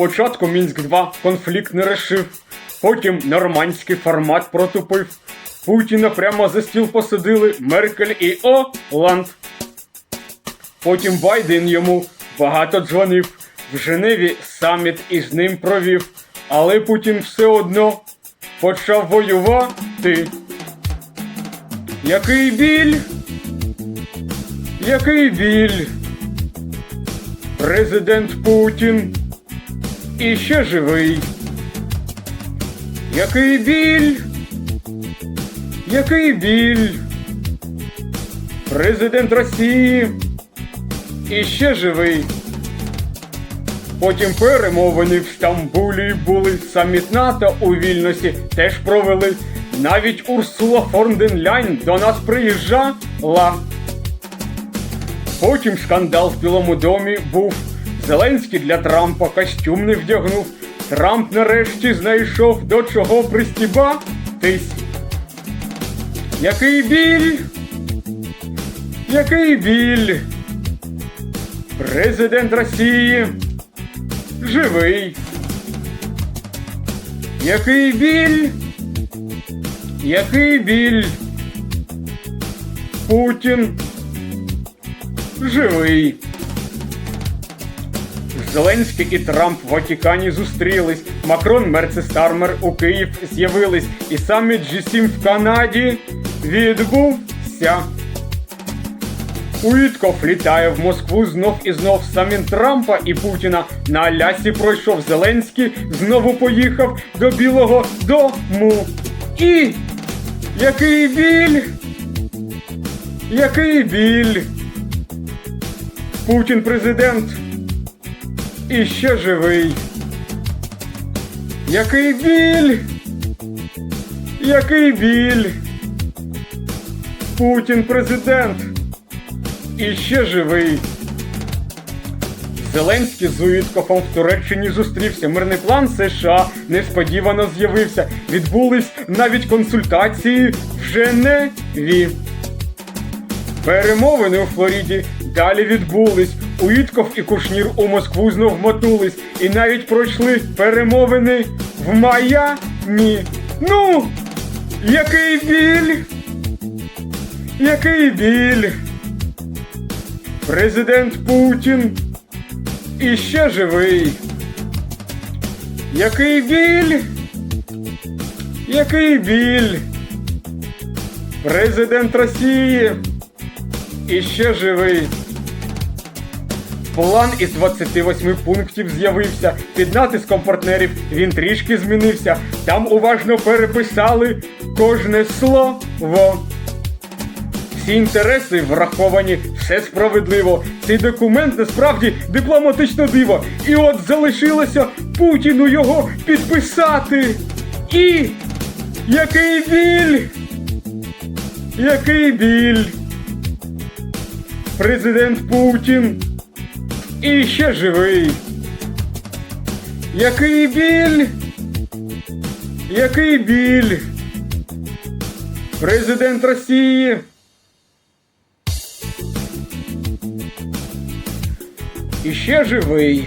Спочатку Мінськ 2 конфлікт не решив, потім нормандський формат протупив. Путіна прямо за стіл посадили Меркель і Оланд. Потім Байден йому багато дзвонив. В Женеві саміт із ним провів, але Путін все одно почав воювати. Який біль? Який біль? Президент Путін іще живий. Який біль? Який біль? Президент Росії іще живий. Потім перемовини в Стамбулі були, саміт НАТО у Вільносі теж провели. Навіть Урсула фон до нас приїжджала. Потім скандал в Білому домі був. Зеленський для Трампа костюм не вдягнув. Трамп нарешті знайшов до чого пристібатись. Який біль? Який біль? Президент Росії живий. Який біль? Який біль? Путін живий. Зеленський і Трамп в Ватикані зустрілись. Макрон, Мерцес Стармер у Київ з'явились. І саміт G7 в Канаді відбувся. Уітков літає в Москву знов і знов самін Трампа і Путіна. На Алясі пройшов Зеленський, знову поїхав до Білого Дому. І який біль! Який біль! Путін президент і ще живий. Який біль! Який біль! Путін президент і ще живий. Зеленський з Уіткофом в Туреччині зустрівся. Мирний план США несподівано з'явився. Відбулись навіть консультації в Женеві. Перемовини у Флориді далі відбулись. Уітков і Кушнір у Москву знов мотнулись і навіть пройшли перемовини в Майамі. Ну, який біль! Який біль! Президент Путін іще живий. Який біль? Який біль? Президент Росії іще живий. План із 28 пунктів з'явився. Під натиском партнерів він трішки змінився. Там уважно переписали кожне слово. Всі інтереси враховані, все справедливо. Цей документ насправді дипломатично диво. І от залишилося Путіну його підписати. І який біль! Який біль! Президент Путін і ще живий. Який біль! Який біль! Президент Росії і ще живий.